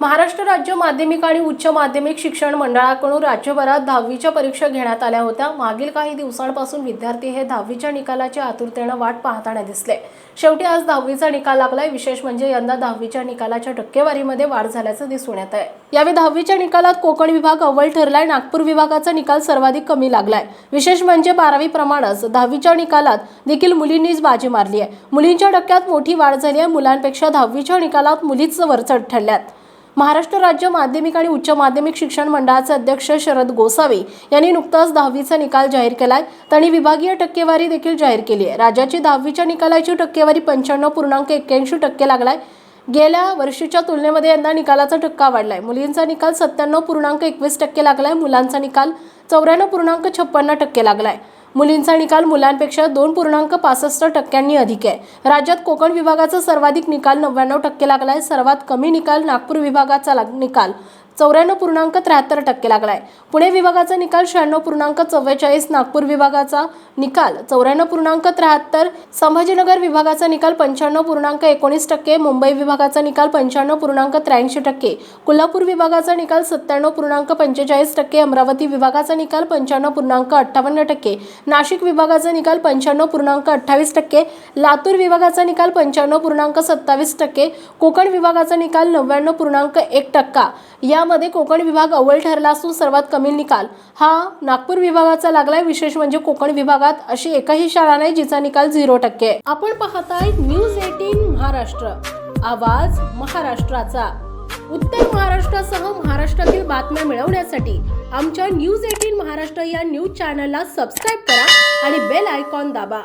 महाराष्ट्र राज्य माध्यमिक आणि उच्च माध्यमिक शिक्षण मंडळाकडून राज्यभरात दहावीच्या परीक्षा घेण्यात आल्या होत्या. मागील काही दिवसांपासून विद्यार्थी हे दहावीच्या निकालाची आतुरतेनं वाट पाहताना दिसले. शेवटी आज दहावीचा निकाल लागलाय. विशेष म्हणजे यंदा दहावीच्या निकालाच्या टक्केवारीमध्ये वाढ झाल्याचं दिसून येत आहे. यावेळी दहावीच्या निकालात कोकण विभाग अव्वल ठरलाय. नागपूर विभागाचा निकाल सर्वाधिक कमी लागलाय. विशेष म्हणजे बारावी प्रमाणच दहावीच्या निकालात देखील मुलींनीच बाजी मारली आहे मुलींच्या टक्क्यात मोठी वाढ झाली आहे मुलांपेक्षा दहावीच्या निकालात मुलीच वरचढ ठरल्यात. महाराष्ट्र राज्य माध्यमिक आणि उच्च माध्यमिक शिक्षण मंडळाचे अध्यक्ष शरद गोसावी यांनी नुकताच दहावीचा निकाल जाहीर केलाय. त्यांनी विभागीय टक्केवारी देखील जाहीर केली आहे. राज्याची दहावीच्या निकालाची टक्केवारी पंच्याण्णव पूर्णांक एक्क्याऐंशी टक्के लागलाय. गेल्या वर्षीच्या तुलनेमध्ये यंदा निकालाचा टक्का वाढलाय. मुलींचा निकाल सत्त्याण्णव पूर्णांक एकवीस टक्के लागलाय. मुलांचा निकाल चौऱ्याण्णव पूर्णांक छप्पन्न टक्के लागलाय. मुलींचा निकाल मुलांपेक्षा दोन पूर्णांक पासष्ट टक्क्यांनी अधिक आहे. राज्यात कोकण विभागाचा सर्वाधिक निकाल नव्याण्णव टक्के लागलाय. सर्वात कमी निकाल नागपूर विभागाचा लाग- निकाल. चौऱ्याण्णव पूर्णांक त्र्याहत्तर टक्के लागलाय. पुणे विभागाचा निकाल शहाण्णव पूर्णांक चव्वेचाळीस नागपूर विभागाचा निकाल चौऱ्याण्णव पूर्णांक त्र्याहत्तर संभाजीनगर विभागाचा निकाल पंच्याण्णव पूर्णांक एकोणीस टक्के मुंबई विभागाचा निकाल पंच्याण्णव पूर्णांक त्र्याऐंशी टक्के कोल्हापूर विभागाचा निकाल सत्त्याण्णव पूर्णांक पंचेचाळीस टक्के अमरावती विभागाचा निकाल पंच्याण्णव पूर्णांक अठ्ठावन्न टक्के नाशिक विभागाचा निकाल पंच्याण्णव पूर्णांक अठ्ठावीस टक्के लातूर विभागाचा निकाल पंच्याण्णव पूर्णांक सत्तावीस टक्के कोकण विभागाचा निकाल नव्याण्णव पूर्णांक एक टक्का. या यामध्ये कोकण विभाग अव्वल ठरला असून सर्वात कमी निकाल हा नागपूर विभागाचा लागलाय. विशेष म्हणजे कोकण विभागात अशी एकही शाळा नाही जिचा निकाल झिरो टक्के. आपण पाहताय न्यूज एटीन महाराष्ट्र. आवाज महाराष्ट्राचा. उत्तर महाराष्ट्रासह महाराष्ट्रातील बातम्या मिळवण्यासाठी आमच्या न्यूज एटीन महाराष्ट्र या न्यूज चॅनलला सबस्क्राईब करा आणि बेल आयकॉन दाबा.